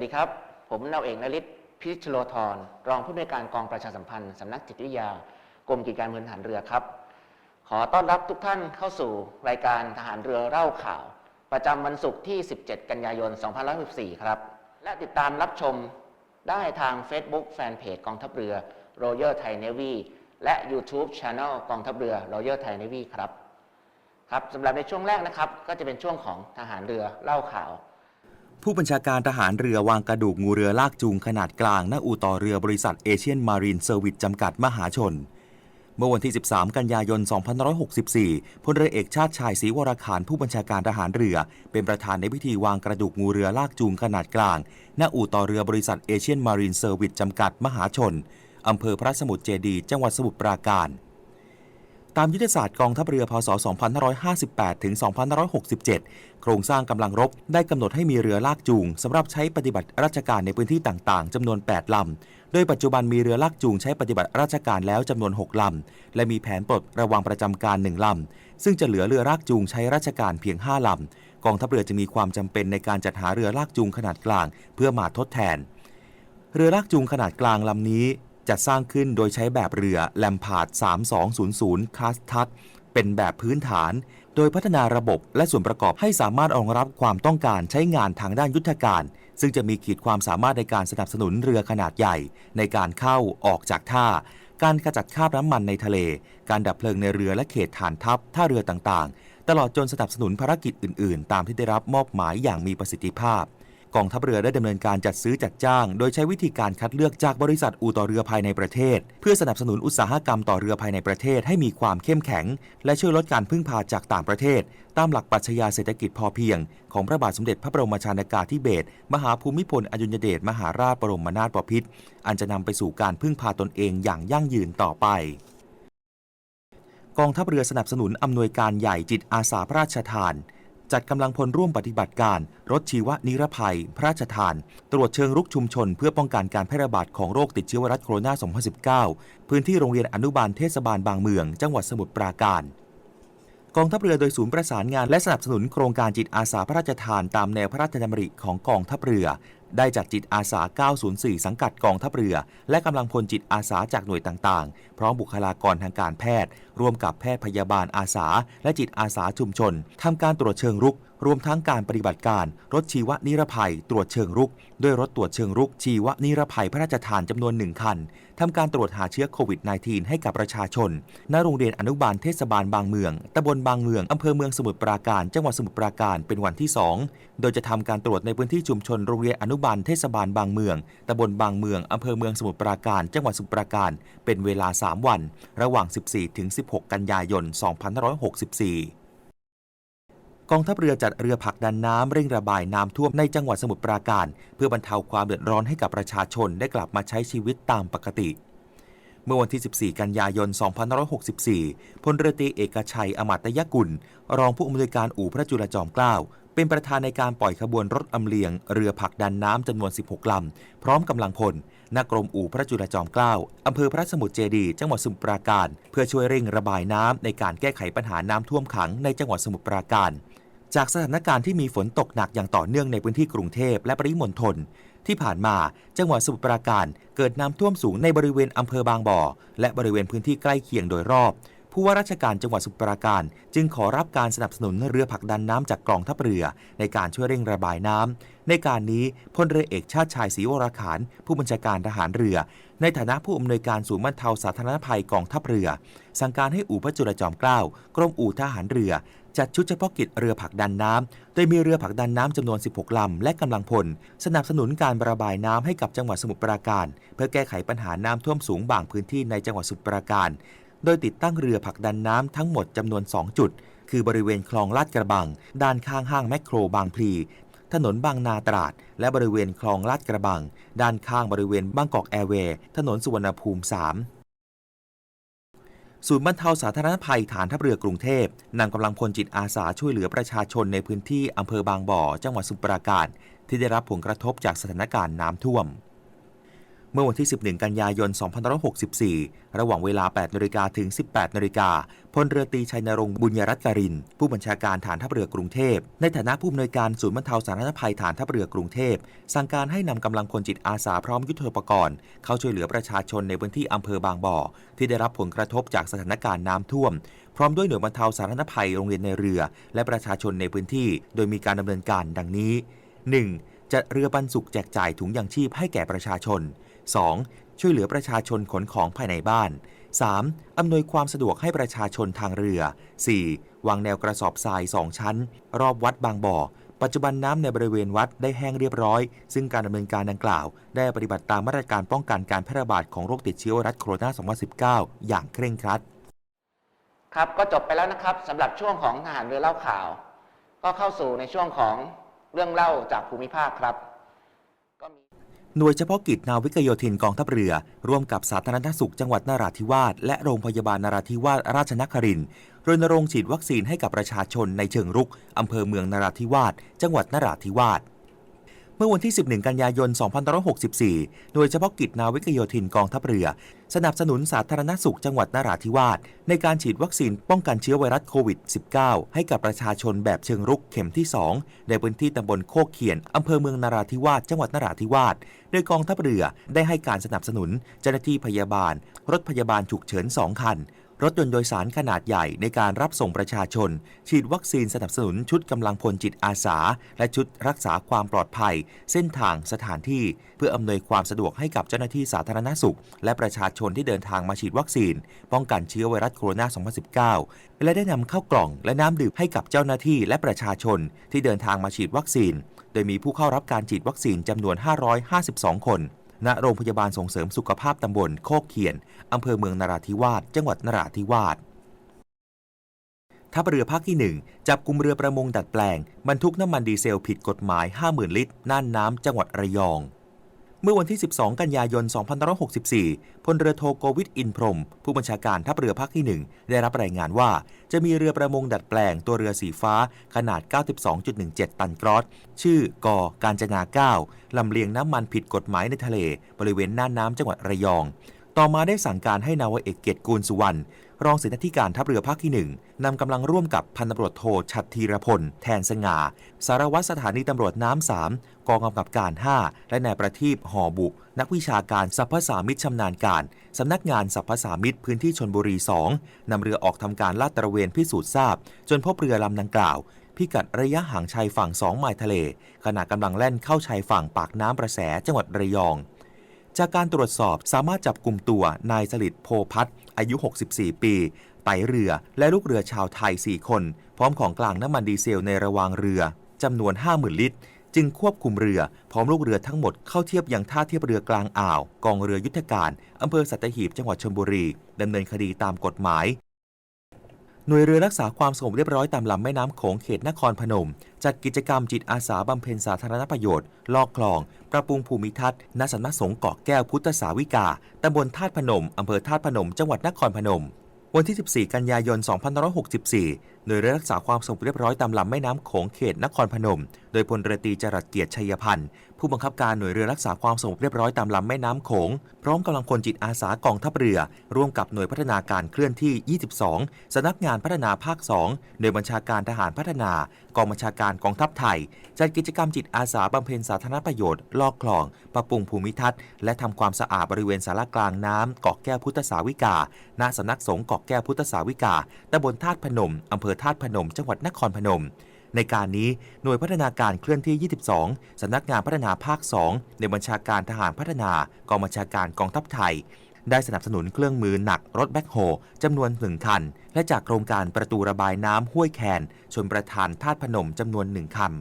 สวัสดีครับ ผมนาวเอกนฤทธิ์พิชโลธรรองผู้อำนวยการกองประชาสัมพันธ์สำนักจิตวิทยากรมกิจการเมืองทหารเรือครับ ขอต้อนรับทุกท่านเข้าสู่รายการทหารเรือเล่าข่าว ประจำวันศุกร์ที่ 17 กันยายน 2564 ครับ และติดตามรับชมได้ทาง Facebook Fanpage กองทัพเรือ Royal Thai Navy และ YouTube Channel กองทัพเรือ Royal Thai Navy ครับครับสำหรับในช่วงแรกนะครับ ก็จะเป็นช่วงของทหารเรือเล่าข่าว ผู้บัญชาการทหารเรือวางกระดูกงูเรือลากจูงขนาดกลางณอู่ต่อเรือบริษัทเอเชียนมารีนเซอร์วิสจำกัดมหาชน เมื่อวันที่ 13 กันยายน 2564 พลเรือเอกชาติชายศรีวรขานผู้บัญชาการทหารเรือ เป็นประธานในพิธีวางกระดูกงูเรือลากจูงขนาดกลางณอู่ต่อเรือบริษัทเอเชียนมารีนเซอร์วิสจำกัดมหาชนอำเภอพระสมุทรเจดี จังหวัดสมุทรปราการ ตามยุทธศาสตร์กองทัพเรือพศ 2558 ถึง 2567 โครงสร้างกำลังรบได้กำหนดให้มีเรือลากจูงสำหรับใช้ปฏิบัติราชการในพื้นที่ต่าง ๆ จำนวน 8 ลำ โดยปัจจุบันมีเรือลากจูงใช้ปฏิบัติราชการแล้วจำนวน 6 ลำ และมีแผนปลดระวังประจำการ 1 ลำ ซึ่งจะเหลือเรือลากจูงใช้ราชการเพียง 5 ลำ กองทัพเรือจะมีความจำเป็นในการจัดหาเรือลากจูงขนาดกลาง เพื่อมาทดแทน เรือลากจูงขนาดกลางลำนี้ จัดสร้างขึ้นโดยใช้แบบเรือแลมพาร์ด 3200 คลาสทัศเป็นแบบพื้นฐาน โดยพัฒนาระบบและส่วนประกอบให้สามารถรองรับความต้องการใช้งานทางด้านยุทธการ ซึ่งจะมีขีดความสามารถในการสนับสนุนเรือขนาดใหญ่ ในการเข้าออกจากท่า การขจัดคราบน้ำมันในทะเล การดับเพลิงในเรือและเขตฐานทัพท่าเรือต่างๆ ตลอดจนสนับสนุนภารกิจอื่น ๆ ตามที่ได้รับมอบหมายอย่างมีประสิทธิภาพ กองทัพเรือได้ดำเนินการจัดซื้อจัดจ้าง โดยใช้วิธีการคัดเลือกจากบริษัทอู่ต่อเรือภายในประเทศ เพื่อสนับสนุนอุตสาหกรรมต่อเรือภายในประเทศให้มีความเข้มแข็ง และช่วยลดการพึ่งพาจากต่างประเทศ ตามหลักปรัชญาเศรษฐกิจพอเพียง ของพระบาทสมเด็จพระบรมชนากาธิเบศรมหาภูมิพลอดุลยเดชมหาราชบรมนาถบพิตรอันจะนำไปสู่การพึ่งพาตนเองอย่างยั่งยืนต่อไปกองทัพเรือสนับสนุนอำนวยการใหญ่จิตอาสาพระราชทาน จัดกำลังพลร่วมปฏิบัติการ รถชีวนิรภัย พระราชทาน ตรวจเชิงรุกชุมชน เพื่อป้องกันการแพร่ระบาดของโรคติดเชื้อไวรัสโคโรนา 2019 พื้นที่โรงเรียนอนุบาลเทศบาลบางเมือง จังหวัดสมุทรปราการกองทัพเรือโดยศูนย์ประสานงานและสนับสนุนโครงการจิตอาสาพระราชทานตามแนวพระราชดำริของกองทัพเรือ ได้จัดจิตอาสา 904 สังกัดกองทัพเรือ และกำลังพลจิตอาสาจากหน่วยต่างๆ พร้อมบุคลากรทางการแพทย์ ร่วมกับแพทย์พยาบาลอาสา และจิตอาสาชุมชนทำการตรวจเชิงรุก รวมทั้งการปฏิบัติการ รถชีวนิรภัย ตรวจเชิงรุก ด้วยรถตรวจเชิงรุก ชีวนิรภัยพระราชทานจำนวนหนึ่งคันทำการตรวจหาเชื้อโควิด -19 ให้กับประชาชน ณ โรงเรียนอนุบาลเทศบาลบางเมือง ตำบลบางเมือง อำเภอเมืองสมุทรปราการ จังหวัดสมุทรปราการ เป็นวันที่ 2 โดยจะทำการตรวจในพื้นที่ชุมชนโรงเรียนอนุบาลเทศบาลบางเมือง ตำบลบางเมือง อำเภอเมืองสมุทรปราการ จังหวัดสมุทรปราการ เป็นเวลา 3 วัน ระหว่าง 14-16 กันยายน 2564 กองทัพเรือจัดเรือผลักดันน้ำเร่งระบายน้ำท่วมในจังหวัดสมุทรปราการ เพื่อบรรเทาความเดือดร้อนให้กับประชาชนได้กลับมาใช้ชีวิตตามปกติ เมื่อวันที่ 14 กันยายน 2564 พลเรือตีเอกชัยอมาตยกุล รองผู้อำนวยการอู่พระจุลจอมเกล้าเป็นประธานในการปล่อยขบวนรถอำเลียง เรือผลักดันน้ำจำนวน 16 ลำ พร้อมกำลังพลณกกรมอู่พระจุลจอมเกล้าอำเภอพระสมุทรเจดีจังหวัดสมุทรปราการ เพื่อช่วยเร่งระบายน้ำในการแก้ไขปัญหาน้ำท่วมขังในจังหวัดสมุทรปราการ จากสถานการณ์ที่มีฝนตกหนักอย่างต่อเนื่องในพื้นที่กรุงเทพและปริมณฑลที่ผ่านมาจังหวัดสมุทรปราการเกิดน้ำท่วมสูงในบริเวณอำเภอบางบ่อ และบริเวณพื้นที่ใกล้เคียงโดยรอบ ผู้ว่าราชการจังหวัดสมุทรปราการ จึงขอรับการสนับสนุนเรือผลักดันน้ำจากกองทัพเรือ ในการช่วยเร่งระบายน้ำในการนี้พลเรือเอกชาติชายศรีวรขานผู้บัญชาการทหารเรือ ในฐานะผู้อำนวยการศูนย์บรรเทาสาธารณภัยกองทัพเรือ สั่งการให้อู่พระจุลจอมเกล้ากรมอู่ทหารเรือ จัดชุดเฉพาะกิจเรือผลักดันน้ำ โดยมีเรือผลักดันน้ำจำนวน 16 ลำ และกำลังพล สนับสนุนการระบายน้ำให้กับจังหวัดสมุทรปราการ เพื่อแก้ไขปัญหาน้ำท่วมสูงบางพื้นที่ในจังหวัดสมุทรปราการ โดยติดตั้งเรือผลักดันน้ำทั้งหมดจำนวน 2 จุด คือบริเวณคลองลาดกระบัง ด้านข้างห้างแมคโครบางพลีถนนบางนาตราด และบริเวณคลองลาดกระบัง ด้านข้างบริเวณบางกอกแอร์เวย์ ถนนสุวรรณภูมิ 3 ศูนย์บรรเทาสาธารณภัยฐานทัพเรือกรุงเทพนำกำลังพลจิตอาสาช่วยเหลือประชาชนในพื้นที่อำเภอบางบ่อ จังหวัดสุพรปราการ ที่ได้รับผลกระทบจากสถานการณ์น้ำท่วม เมื่อวันที่ 11 กันยายน 2564 ระหว่างเวลา 8นาฬิกาถึง 18นาฬิกาพลเรือตีชัยนรงค์บุญยรัตน์การิน ผู้บัญชาการฐานทัพเรือกรุงเทพ ในฐานะผู้อำนวยการศูนย์บรรเทาสาธารณภัยฐานทัพเรือกรุงเทพ สั่งการให้นำกำลังพลจิตอาสาพร้อมยุทธปกรณ์ เข้าช่วยเหลือประชาชนในพื้นที่อำเภอบางบ่อ ที่ได้รับผลกระทบจากสถานการณ์น้ำท่วม พร้อมด้วยหน่วยบรรเทาสาธารณภัยโรงเรียนในเรือ และประชาชนในพื้นที่ โดยมีการดำเนินการดังนี้ 1. จัดเรือปันสุกแจกจ่ายถุงยางชีพให้แก่ประชาชน 2. ช่วยเหลือประชาชนขนของภายในบ้าน 3. อำนวยความสะดวกให้ประชาชนทางเรือ 4. วางแนวกระสอบทราย 2 ชั้น รอบวัดบางบ่อ ปัจจุบันน้ำในบริเวณวัดได้แห้งเรียบร้อย ซึ่งการดำเนินการดังกล่าว ได้ปฏิบัติตามมาตรการป้องกันการแพร่ระบาดของโรคติดเชื้อไวรัสโคโรนา 2019 อย่างเคร่งครัด ครับก็จบไปแล้วนะครับสำหรับช่วงของทหารเรือเล่าข่าว ก็เข้าสู่ในช่วงของเรื่องเล่าจากภูมิภาคครับ หน่วยเฉพาะกิจนาวิกโยธินกองทัพเรือ ร่วมกับสาธารณสุขจังหวัดนราธิวาสและโรงพยาบาลนราธิวาสราชนครินทร์รณรงค์ฉีดวัคซีนให้กับประชาชนในเชิงรุกอำเภอเมืองนราธิวาสจังหวัดนราธิวาส มื่อวันที่ 11 กันยายน 2564หน่วยเฉพาะกิจนาวิกโยธินกองทัพเรือ สนับสนุนสาธารณสุขจังหวัดนราธิวาสในการฉีดวัคซีนป้องกันเชื้อไวรัสโควิด -19 ให้กับประชาชนแบบเชิงรุกเข็มที่ 2 ในพื้นที่ตำบลโคกเขียนอำเภอเมืองนราธิวาสจังหวัดนราธิวาสโดยกองทัพเรือได้ให้การสนับสนุนเจ้าหน้าที่พยาบาล รถพยาบาลฉุกเฉิน 2 คัน รถยนต์โดยสารขนาดใหญ่ในการรับส่งประชาชน ฉีดวัคซีนสนับสนุนชุดกำลังพลจิตอาสา และชุดรักษาความปลอดภัย เส้นทางสถานที่ เพื่ออำนวยความสะดวกให้กับเจ้าหน้าที่สาธารณสุข และประชาชนที่เดินทางมาฉีดวัคซีน ป้องกันเชื้อไวรัสโคโรนา 2019 และได้นำเข้ากล่องและน้ำดื่มให้กับเจ้าหน้าที่และประชาชนที่เดินทางมาฉีดวัคซีน โดยมีผู้เข้ารับการฉีดวัคซีนจำนวน 552 คน ณโรงพยาบาลส่งเสริมสุขภาพตำบลโคกเขียน อำเภอเมืองนราธิวาส จังหวัดนราธิวาสทัพเรือภาคที่ 1 จับกลุ่มเรือประมงดัดแปลง บรรทุกน้ำมันดีเซลผิดกฎหมาย 50,000 ลิตร น่านน้ำจังหวัดระยอง เมื่อวันที่ 12 กันยายน 2564 พลเรือโทโกวิทอินพรม ผู้บัญชาการทัพเรือภาคที่ 1 ได้รับรายงานว่า จะมีเรือประมงดัดแปลงตัวเรือสีฟ้าขนาด 92.17 ตันกรอส ชื่อกอการจนา 9 ลำเลียงน้ำมันผิดกฎหมายในทะเล บริเวณน่านน้ำจังหวัดระยอง ต่อมาได้สั่งการให้นาวเอกเกียรติกูลสุวรรณ รองเสนาธิการทัพเรือภาคที่ 1 นำกำลังร่วมกับพันตำรวจโทชัดธีรพล แทนสง่า สารวัตรสถานีตำรวจน้ำ3กองกำกับการ 5 และนายประทีปหอบุ นักวิชาการสรรพสามิตรชำนาญการ สำนักงานสรรพสามิตรพื้นที่ชนบุรี 2นำเรือออกทำการลาดตระเวนพิสูจน์ทราบ จนพบเรือลำดังกล่าว พิกัดระยะห่างชายฝั่ง 2 ไมล์ทะเล ขณะกำลังแล่นเข้าชายฝั่งปากน้ำประแสจังหวัดระยองจากการตรวจสอบสามารถจับกลุ่มตัวนายสลิดโพพัฒ อายุ 64 ปีไตเรือและลูกเรือชาวไทย 4 คน พร้อมของกลางน้ำมันดีเซลในระวางเรือจำนวน 50,000 ลิตร จึงควบคุมเรือพร้อมลูกเรือทั้งหมดเข้าเทียบยังท่าเทียบเรือกลางอ่าว กองเรือยุทธการอำเภอสัตหีบจังหวัดชลบุรีดำเนินคดีตามกฎหมาย หน่วยเรือรักษาความสงบเรียบร้อยตามลำแม่น้ำโขงเขตนครพนม จัดกิจกรรมจิตอาสาบำเพ็ญสาธารณประโยชน์ ลอกคลอง ปรับปรุงภูมิทัศน์ณสำนักสงฆ์เกาะแก้วพุทธสาวิกาตำบลธาตุพนมอำเภอธาตุพนม จังหวัดนครพนม วันที่ 14 กันยายน 2564หน่วยเรือรักษาความสงบเรียบร้อยตามลำแม่น้ำโขงเขตนครพนม โดยพลเรือตรีจรัสเกียรติชัยพันธ์ผู้บังคับการหน่วยเรือรักษาความสงบเรียบร้อยตามลำแม่น้ำโขง พร้อมกำลังพลจิตอาสากองทัพเรือ ร่วมกับหน่วยพัฒนาการเคลื่อนที่ 22สำนักงานพัฒนาภาค 2 หน่วยบัญชาการทหารพัฒนากองบัญชาการกองทัพไทย จัดกิจกรรมจิตอาสาบำเพ็ญสาธารณประโยชน์ ลอกคลอง ปรับปรุงภูมิทัศน์ และทำความสะอาดบริเวณสารกลางน้ำเกาะแก้วพุทธสาวิกาณสำนักสงฆ์เกาะแก้วพุทธสาวิกาตำบลธาตุพนมอำเภอธาตุพนม จังหวัดนครพนม ในการนี้หน่วยพัฒนาการเคลื่อนที่ 22 สำนักงานพัฒนาภาค 2 ในบัญชาการทหารพัฒนากองบัญชาการกองทัพไทย ได้สนับสนุนเครื่องมือหนักรถแบ็คโฮจำนวนหนึ่งคัน และจากโครงการประตูระบายน้ำห้วยแคนชนประทานธาตุพนมจำนวนหนึ่งคัน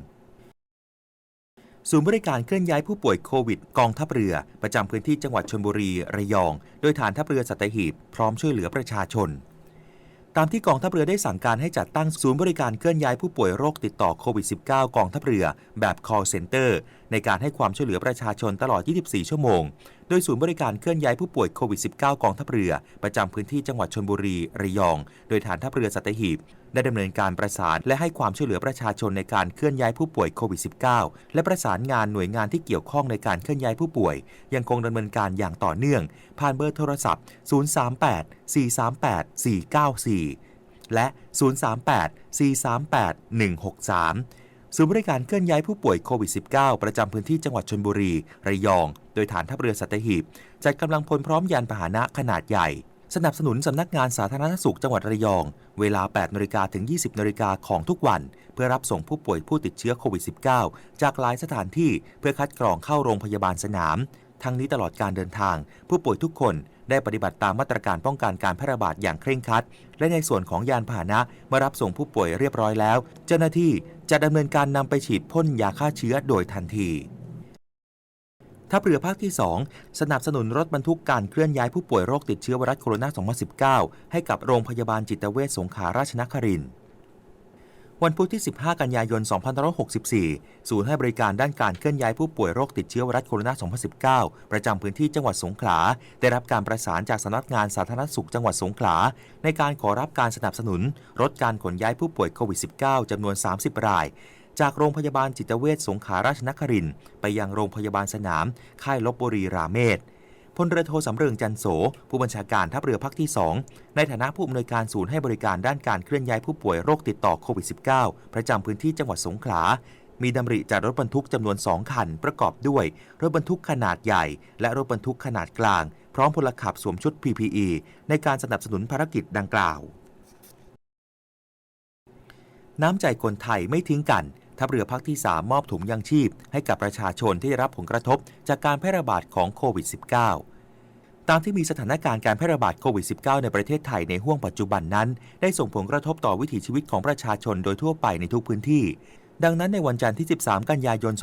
ศูนย์บริการเคลื่อนย้ายผู้ป่วยโควิดกองทัพเรือ ประจำพื้นที่จังหวัดชลบุรี ระยอง โดยฐานทัพเรือสัตหีบ พร้อมช่วยเหลือประชาชน ตามที่กองทัพเรือได้สั่งการให้จัดตั้งศูนย์บริการเคลื่อนย้ายผู้ป่วยโรคติดต่อโควิด -19 กองทัพเรือแบบ call center ในการให้ความช่วยเหลือประชาชนตลอด 24 ชั่วโมง โดยศูนย์บริการเคลื่อนย้ายผู้ป่วยโควิด -19 กองทัพเรือ ประจำพื้นที่จังหวัดชนบุรี ระยอง โดยฐานทัพเรือสัตหีบ ได้ดำเนินการประสานและให้ความช่วยเหลือประชาชนในการเคลื่อนย้ายผู้ป่วยโควิด -19 และประสานงานหน่วยงานที่เกี่ยวข้องในการเคลื่อนย้ายผู้ป่วย ยังคงดำเนินการอย่างต่อเนื่อง ผ่านเบอร์โทรศัพท์ 038 438 494 และ 038 438 163 ศูนย์บริการเคลื่อนย้ายผู้ป่วยโควิด -19 ประจำพื้นที่จังหวัดชนบุรี ระยอง โดยฐานทัพเรือสัตหีบ จัดกำลังพลพร้อมยานพาหนะขนาดใหญ่ สนับสนุนสำนักงานสาธารณสุขจังหวัดระยอง เวลา 8นาฬิกาถึง 20นาฬิกาของทุกวัน เพื่อรับส่งผู้ป่วยผู้ติดเชื้อโควิด -19 จากหลายสถานที่เพื่อคัดกรองเข้าโรงพยาบาลสนาม ทั้งนี้ตลอดการเดินทาง ผู้ป่วยทุกคน ได้ปฏิบัติตามมาตรการป้องกันการแพร่ระบาดอย่างเคร่งครัด และในส่วนของยานพาหนะเมื่อรับส่งผู้ป่วยเรียบร้อยแล้ว เจ้าหน้าที่จะดำเนินการนำไปฉีดพ่นยาฆ่าเชื้อโดยทันทีทัพเรือภาคที่ 2 สนับสนุนรถบรรทุกการเคลื่อนย้ายผู้ป่วยโรคติดเชื้อไวรัสโคโรนา 2019 ให้กับโรงพยาบาลจิตเวชสงขลาราชนครินทร์ วันพุธที่ 15 กันยายน 2564 ศูนย์ให้บริการด้านการเคลื่อนย้ายผู้ป่วยโรคติดเชื้อไวรัสโคโรนา 2019 ประจำพื้นที่จังหวัดสงขลา ได้รับการประสานจากสำนักงานสาธารณสุขจังหวัดสงขลา ในการขอรับการสนับสนุนรถการขนย้ายผู้ป่วยโควิด -19 จำนวน 30 ราย จากโรงพยาบาลจิตเวชสงขลาราชนครินทร์ไปยังโรงพยาบาลสนาม ค่ายลบบุรีราเมศ พลเรือโทสำเริงจันโส ผู้บัญชาการทัพเรือภาคที่ 2 ในฐานะผู้อำนวยการศูนย์ให้บริการด้านการเคลื่อนย้ายผู้ป่วยโรคติดต่อโควิด -19 ประจำพื้นที่จังหวัดสงขลา มีดำริจัดรถบรรทุกจำนวน 2 คัน ประกอบด้วย รถบรรทุกขนาดใหญ่ และรถบรรทุกขนาดกลาง พร้อมพลขับสวมชุด PPE ในการสนับสนุนภารกิจดังกล่าว น้ำใจคนไทยไม่ทิ้งกัน ทัพเรือภาคที่ 3 มอบถุงยังชีพ ให้กับประชาชนที่ได้รับผลกระทบ จากการแพร่ระบาดของโควิด -19 ตามที่มีสถานการณ์การแพร่ระบาดโควิด -19 ในประเทศไทยในห้วงปัจจุบันนั้น ได้ส่งผลกระทบต่อวิถีชีวิตของประชาชนโดยทั่วไปในทุกพื้นที่ดังนั้นในวันจันทร์ที่ 13 กันยายน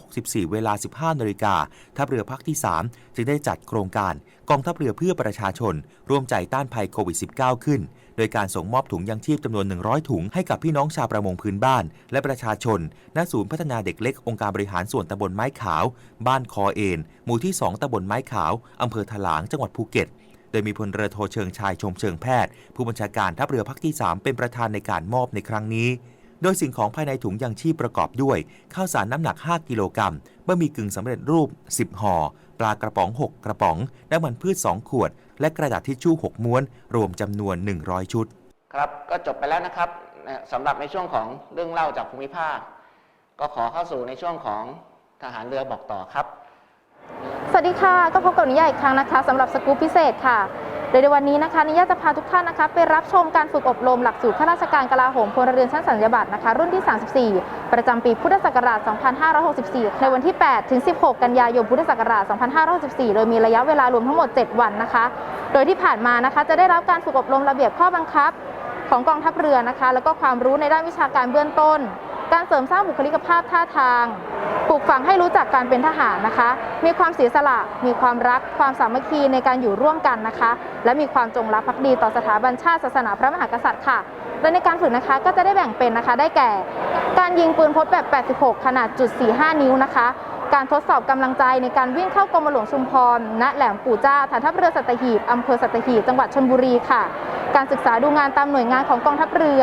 2564 เวลา 15 นาฬิกาทัพเรือภาคที่ 3 จึงได้จัดโครงการ กองทัพเรือเพื่อประชาชน ร่วมใจต้านภัยโควิด -19 ขึ้น โดยการส่งมอบถุงยังชีพจำนวน 100 ถุงให้กับพี่น้องชาวประมงพื้นบ้าน และประชาชน ณ ศูนย์พัฒนาเด็กเล็กองค์การบริหารส่วนตำบลไม้ขาว บ้านคอเอนหมู่ที่ 2ตำบลไม้ขาวอำเภอถลาง จังหวัดภูเก็ต โดยมีพลเรือโทเชิงชายชมเชิงแพทย์ ผู้บัญชาการทัพเรือภาคที่ 3 เป็นประธานในการมอบในครั้งนี้โดยสิ่งของภายในถุงยังชีพประกอบด้วย ข้าวสารน้ำหนัก 5 กิโลกรัมบะหมี่กึ่งสำเร็จรูป 10 ห่อ ปลากระป๋อง 6 กระป๋อง น้ำมันพืช 2 ขวด และกระดาษทิชชู่ 6 ม้วน รวมจำนวน 100 ชุด ครับก็จบไปแล้วนะครับนะสำหรับในช่วงของเรื่องเล่าจากภูมิภาค ก็ขอเข้าสู่ในช่วงของทหารเรือบอกต่อครับ สวัสดีค่ะ ก็พบกับนิยายอีกครั้งนะคะสำหรับสกู๊ปพิเศษค่ะโด ยในวันนี้นะคะนิยาจะพาทุกท่านนะคะไปรับชมการฝึกอบรมหลักสูตรข้าราชการกลาโหมพลเรือนชั้นสัญญาบัตรนะคะ รุ่นที่ 34 ประจำปีพุทธศักราช 2564 ในวันที่ 8 ถึง 16 กันยายนพุทธศักราช 2564 โดยมีระยะเวลารวมทั้งหมด 7 วันนะคะ โดยที่ผ่านมานะคะจะได้รับการฝึกอบรมระเบียบข้อบังคับ ของกองทัพเรือนะคะ แล้วก็ความรู้ในด้านวิชาการเบื้องต้น การเสริมสร้างบุคลิกภาพท่าทาง ฝังให้รู้จักการเป็นทหารนะคะ มีความเสียสละ มีความรัก ความสามัคคีในการอยู่ร่วมกันนะคะ และมีความจงรักภักดีต่อสถาบันชาติศาสนาพระมหากษัตริย์ค่ะและในการฝึกนะคะก็จะได้แบ่งเป็นนะคะ ได้แก่ การยิงปืนพดแบบ 86 ขนาดจุด45 นิ้วนะคะ การทดสอบกำลังใจในการวิ่งเข้ากรมหลวงชุมพร ณ แหลมปู่เจ้า ฐานทัพเรือสัตหีบอำเภอสัตหีบ จังหวัดชลบุรีค่ะ การศึกษาดูงานตามหน่วยงานของกองทัพเรือ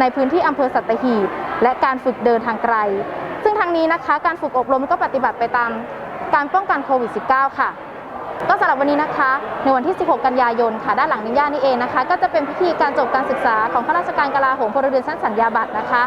ในพื้นที่อำเภอสัตหีบ และการฝึกเดินทางไกล ทางนี้นะคะ การฝึกอบรมก็ปฏิบัติไปตามการป้องกันโควิด -19 ค่ะ ก็สำหรับวันนี้นะคะ ในวันที่ 16 กันยายนค่ะ ด้านหลังนิย่านี่เองนะคะ ก็จะเป็นพิธีการจบการศึกษาของข้าราชการกลาโหมพลเรือนชั้นสัญญาบัตรนะคะ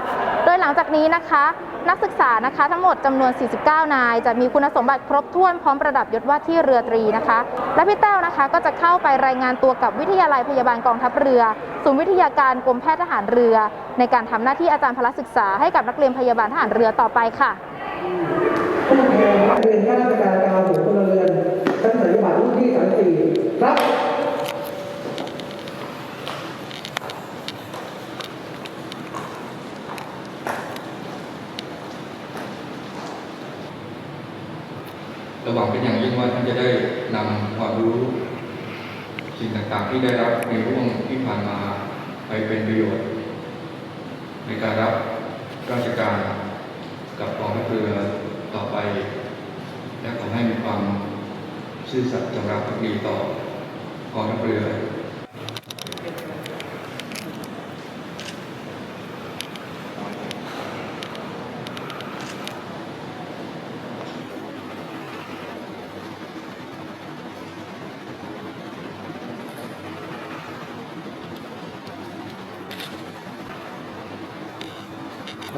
โดยหลังจากนี้นะคะ นักศึกษานะคะทั้งหมดจำนวน 49 นาย จะมีคุณสมบัติครบถ้วนพร้อมประดับยศว่าที่เรือตรีนะคะ และพี่แต้วนะคะก็จะเข้าไปรายงานตัวกับวิทยาลัยพยาบาลกองทัพเรือ ศูนย์วิทยาการกรมแพทย์ทหารเรือ ในการทำหน้าที่อาจารย์พละศึกษาให้กับนักเรียนพยาบาลทหารเรือต่อไปค่ะผู้แทนนักเรียนข้าราชการกลาโหมพลเรือนชั้นสัญญาบัตรรุ่นที่34ครับ ระหวังเป็นอย่างยิ่งว่าท่านจะได้นำความรู้ สิ่งต่างๆที่ได้รับในร่วงที่ผ่านมาไปเป็นประโยชน์ ในการรับราชการกับกองทัพเรือต่อไป และขอให้มีความซื่อสัตย์จงรักภักดีต่อกองทัพเรือ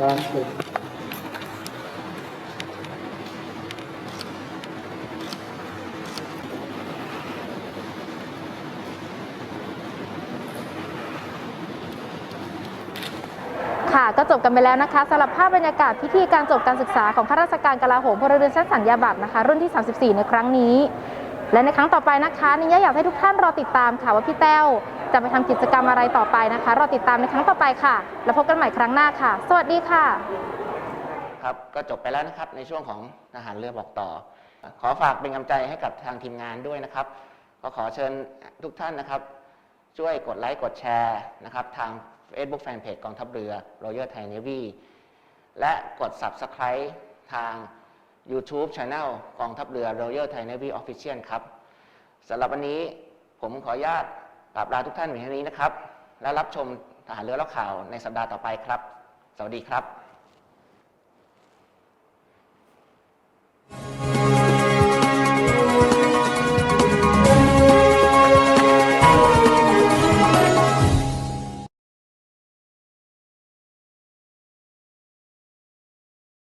ร้านสุดค่ะก็จบกันไปแล้วนะคะสำหรับภาพบรรยากาศพิธีการจบการศึกษาของข้าราชการกลาโหมพลเรือนชั้นสัญญาบัตรนะคะ รุ่นที่ 34 ในครั้งนี้ และในครั้งต่อไปนะคะนิยะอยากให้ทุกท่านรอติดตามค่ะว่าพี่แต้ว จะไปทำกิจกรรมอะไรต่อไปนะคะ รอติดตามในครั้งต่อไปค่ะ แล้วพบกันใหม่ครั้งหน้าค่ะ สวัสดีค่ะ ครับก็จบไปแล้วนะครับในช่วงของทหารเรือบอกต่อ ขอฝากเป็นกำลังใจให้กับทางทีมงานด้วยนะครับก็ขอเชิญทุกท่านนะครับ ช่วยกดไลค์กดแชร์นะครับทาง Facebook Fanpage กองทัพเรือ Royal Thai Navy และกด Subscribe ทาง YouTube Channel กองทัพเรือ Royal Thai Navy Official ครับสำหรับวันนี้ผมขออนุญาต กราบลาทุกท่านไว้เท่านี้นะครับ และรับชมทหารเรือเล่าข่าวในสัปดาห์ต่อไปครับ สวัสดีครับ